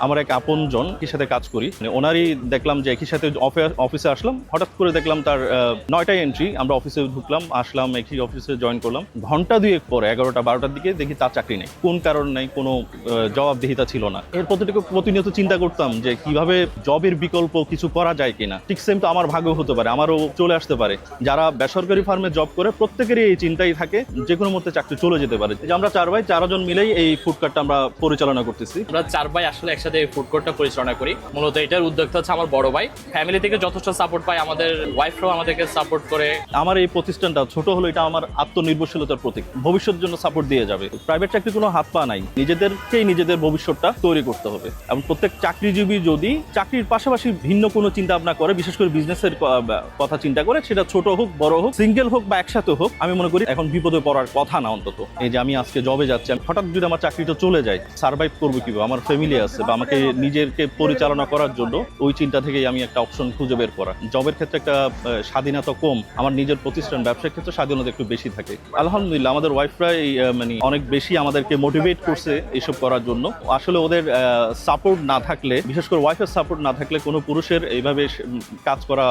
আমার এক আপনজন একই সাথে কাজ করি। মানে ওনারই দেখলাম যে একই সাথে অফে- অফিসে আসলাম। হঠাৎ করে দেখলাম তার নয়টায় এন্ট্রি আমরা অফিসে ঢুকলাম, আসলাম, একই অফিসে জয়েন করলাম। ঘণ্টা দুয়েক পরে, এগারোটা, বারোটার দিকে দেখি তার চাকরি নেই। কোন কারণ নেই, কোনো জবাবদিহিতা ছিল না। এর প্রতিটুকু প্রতিনিয়ত চিন্তা করতাম যে কীভাবে জবের বিকল্প কিছু করা যায় কিনা। ঠিক সেম তো আমার ভাগ্য হতে পারে, আমারও চলে আসতে পারে। যারা বেসরকারি ফার্মে জব করে, প্রত্যেকেরই এই চিন্তাই থাকে, যে কোনো মধ্যে চাকরি চলে যেতে পারে। যে আমরা চার ভাই, চারজন মিলেই এই ফুড কার্টটা আমরা পরিচালনা করতেছি। আমরা চার ভাই আসলে একসাথে ফুড কোর্টটা পরিচালনা করি। মূলত এটার উদ্যোক্তা হচ্ছে আমার বড় ভাই। ফ্যামিলি থেকে যথেষ্ট সাপোর্ট পাই আমাদের ওয়াইফরাও আমাদেরকে সাপোর্ট করে। আমার এই প্রতিষ্ঠানটা ছোট হলো, এটা আমার আত্মনির্ভরশীলতার প্রতীক। ভবিষ্যতের জন্য সাপোর্ট দিয়ে যাবে। প্রাইভেট চাকরি কোনো হাত পা নাই। নিজেদেরকেই নিজেদের ভবিষ্যৎটা তৈরি করতে হবে। এবং প্রত্যেক চাকরিজীবী যদি চাকরির পাশাপাশি ভিন্ন কোনো চিন্তা ভাবনা করে, বিশেষ করে বিজনেসের কথা চিন্তা করে, সেটা ছোট হোক, বড় হোক সিঙ্গেল হোক বা একসাথে হোক, আমি মনে করি এখন বিপদে পড়ার কথা না অন্তত। এই যে আমি আজকে জবে যাচ্ছি হঠাৎ যদি আমার চাকরিটা চলে যায় সার্ভাইভ করব কীভাবে? আমার ফ্যামিলি আছে বা আমাকে নিজেরকে পরিচালনা করার জন্য ওই চিন্তা থেকেই আমি একটা অপশন খুঁজে বের করা। জবের ক্ষেত্রে একটা স্বাধীনতা কম, আমার নিজের প্রতিষ্ঠান ব্যবসার ক্ষেত্রে স্বাধীনতা একটু বেশি থাকে। আলহামদুলিল্লাহ, আমাদের ওয়াইফরা মানে অনেক বেশি আমাদেরকে মোটিভেট করছে এসব করার জন্য। আসলে ওদের সাপোর্ট না থাকলে, বিশেষ করে ওয়াইফের সাপোর্ট না থাকলে কোনো পুরুষের এইভাবে কাজ করা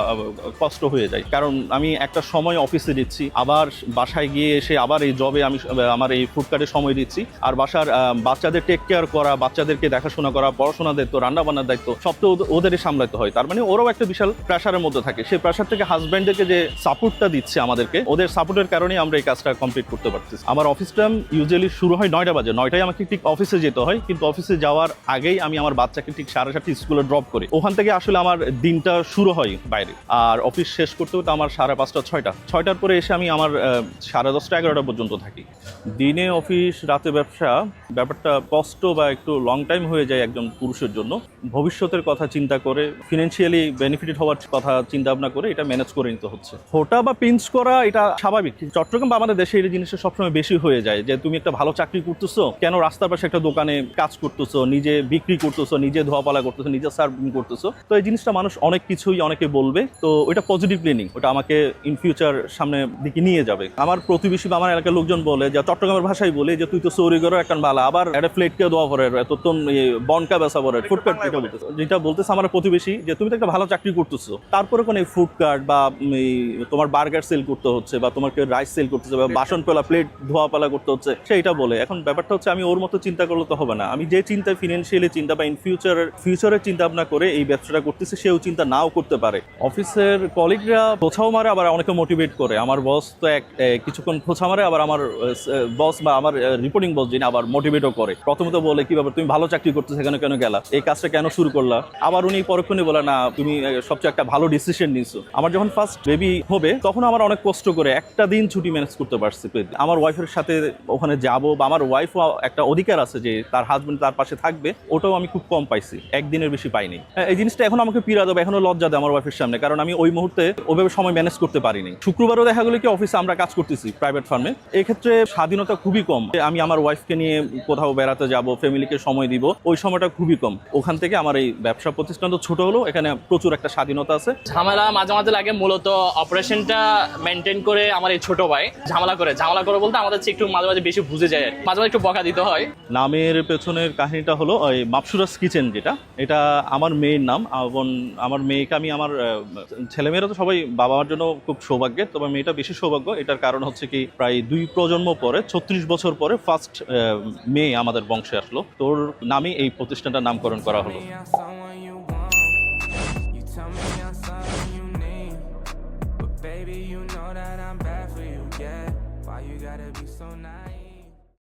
কষ্ট হয়ে যায়। কারণ আমি একটা সময় অফিসে দিচ্ছি, আবার বাসায় গিয়ে এসে আবার এই জবে আমি আমার এই ফুড কার্টে সময় দিচ্ছি। আর বাসার বাচ্চাদের টেক কেয়ার করা, বাচ্চাদেরকে দেখাশোনা করা পড়াশোনার দায়িত্ব রান্না বান্নার দায়িত্ব, সব তো ওদেরই সামলাতে হয়। তার মানে ওরাও একটা বিশাল প্রেশারের মধ্যে থাকে। সেই প্রেশার থেকে হাজব্যান্ডদেরকে যে সাপোর্টটা দিচ্ছে আমাদেরকে, ওদের সাপোর্টের কারণেই আমরা এই কাজটা কমপ্লিট করতে পারতেছি। আমার অফিস টাইম ইউজুয়ালি শুরু হয় নয়টা বাজে। নয়টায় আমাকে ঠিক অফিসে যেতে হয়, কিন্তু অফিসে যাওয়ার আগেই আমি আমার বাচ্চাকে ঠিক সাড়ে সাতটি স্কুলে ড্রপ করি। ওখান থেকে আসলে আমার দিনটা শুরু হয় বাইরে। আর অফিস শেষ করতে হতে আমার সাড়ে পাঁচটা, ছয়টা। ছয়টার পরে এসে আমি আমার সাড়ে দশটা, এগারোটা পর্যন্ত থাকি। দিনে অফিস রাতে ব্যবসা, ব্যাপারটা কষ্ট বা একটু লং টাইম হয়ে যায় একজন পুরুষের জন্য। ভবিষ্যতের কথা চিন্তা করে ফিনান্সিয়ালি বেনিফিটেড হওয়ার কথা চিন্তা ভাবনা করে এটা ম্যানেজ করে নিতে হচ্ছে। হোটা বা পিঞ্চ করা এটা স্বাভাবিক। চট্টগ্রাম বা আমাদের দেশে এই জিনিসটা সবসময় বেশি হয়ে যায় যে, তুমি একটা ভালো চাকরি করতেছো, কেন রাস্তার পাশে একটা দোকানে কাজ করতেছো, নিজে বিক্রি করতেছো, নিজে ধোয়াপালা করতেছো, নিজে সার্ভিং করতেছো? তো এই জিনিসটা মানুষ অনেক কিছুই অনেকে বলবে। তো ওটা পজিটিভলি নিই। ওটা আমাকে ইন ফিউচার সামনে দিকে নিয়ে যাবে। আমার প্রতিবেশী বা আমার এলাকার লোকজন বলে, যে চট্টগ্রামের ভাষায় বলে যে, তুই তো সৌরি করো এখন ভালো আবার একটা প্লেটকে দোয়া পরে এত তো বনকা বেসা পরে ফুডকার্ট যেটা বলতেছে। যেটা বলতেছে আমার প্রতিবেশী যে তুমি তো একটা ভালো চাকরি করতেছো। তারপরে কোনো ফুড কার্ট বা এই তোমার বার্গার সেল করতে হচ্ছে বা তোমাকে রাইস সেল করতে হচ্ছে বা বাসন পেলা প্লেট ধোয়া পালা করতে হচ্ছে। সেইটা বলে। এখন ব্যাপারটা হচ্ছে আমি ওর মতো চিন্তা করলে তো হবে না। আমি যে চিন্তা ফিনান্সিয়ালি চিন্তা বা ইন ফিউচারের ফিউচারের চিন্তা ভাবনা করে এই ব্যবসাটা করতেছি সেও চিন্তা নাও করতে পারে। অফিসের কলিগরা খোঁচাও মারে আবার অনেকে মোটিভেট করে। আমার বস তো এক কিছুক্ষণ খোঁচা মারে আবার আমার বস বা আমার রিপোর্টিং বস যিনি আবার মোটিভেটও করে। প্রথমত বলে কি ব্যাপার? তুমি ভালো চাকরি করতে সেখানে কেন গেলা? এই কাজটা কেন শুরু করলা? আবার উনি পরক্ষণে বলে না, তুমি সবচেয়ে একটা ভালো ডিসিশন নিছো। আমার যখন ফার্স্ট বেবি হবে, তখন আমার অনেক কষ্ট করে একটা দিন ছুটি ম্যানেজ করতে পারছি আমার ওয়াইফের সাথে ওখানে যাব বা আমার ওয়াইফও একটা অধিকার আছে যে তার হাজবেন্ড তার পাশে থাকবে, ওটাও আমি খুব কম পাইছি। একদিনের বেশি পাইনি। এই জিনিসটা এখন আমাকে পীড়া দেবে, এখনও লজ্জা দেয় আমার ওয়াইফের সামনে। কারণ আমি ওই মুহূর্তে ওইভাবে সময় ম্যানেজ করতে পারিনি। শুক্রবারও দেখা গেলো কি অফিসে আমরা কাজ করতেছি প্রাইভেট ফার্মে এক্ষেত্রে স্বাধীনতা খুবই কম। আমি আমার ওয়াইফকে নিয়ে কোথাও বেড়াতে যাব ফ্যামিলিকে সময় দিব, ওই সময়টা খুবই কম। ওখান থেকে আমার এই ব্যবসা প্রতিষ্ঠান তো ছোট হলো এখানে প্রচুর একটা স্বাধীনতা আছে। ঝামেলা মাঝে মাঝে লাগে মূলত অপারেশনটা মেনটেন করে আমার এই ছোট ভাই ঝামেলা করে। ঝামেলা করে বলতে আমাদের একটু মাঝে মাঝে বেশি বুঝে যায় মাঝে মাঝে একটু বকা দিতে হয়। নামের পেছনের কাহিনীটা হলো ওই মাপসুরাস কিচেন যেটা এটা আমার মেয়ের নাম এবং আমার মেয়েকে আমি আমার ছেলেমেয়েরা তো সবাই বাবা মার জন্য খুব সৌভাগ্যের তবে মেয়েটা বেশি সৌভাগ্য। এটার কারণ হচ্ছে কি প্রায় দুই প্রজন্ম পরে ছত্রিশ বছর পরে ফার্স্ট মেয়ে আমাদের বংশে আসলো। তোর নামে এই প্রতিষ্ঠানটার নামকরণ করা হলো baby, you know that I'm bad for you, yeah. Why you gotta be so nice?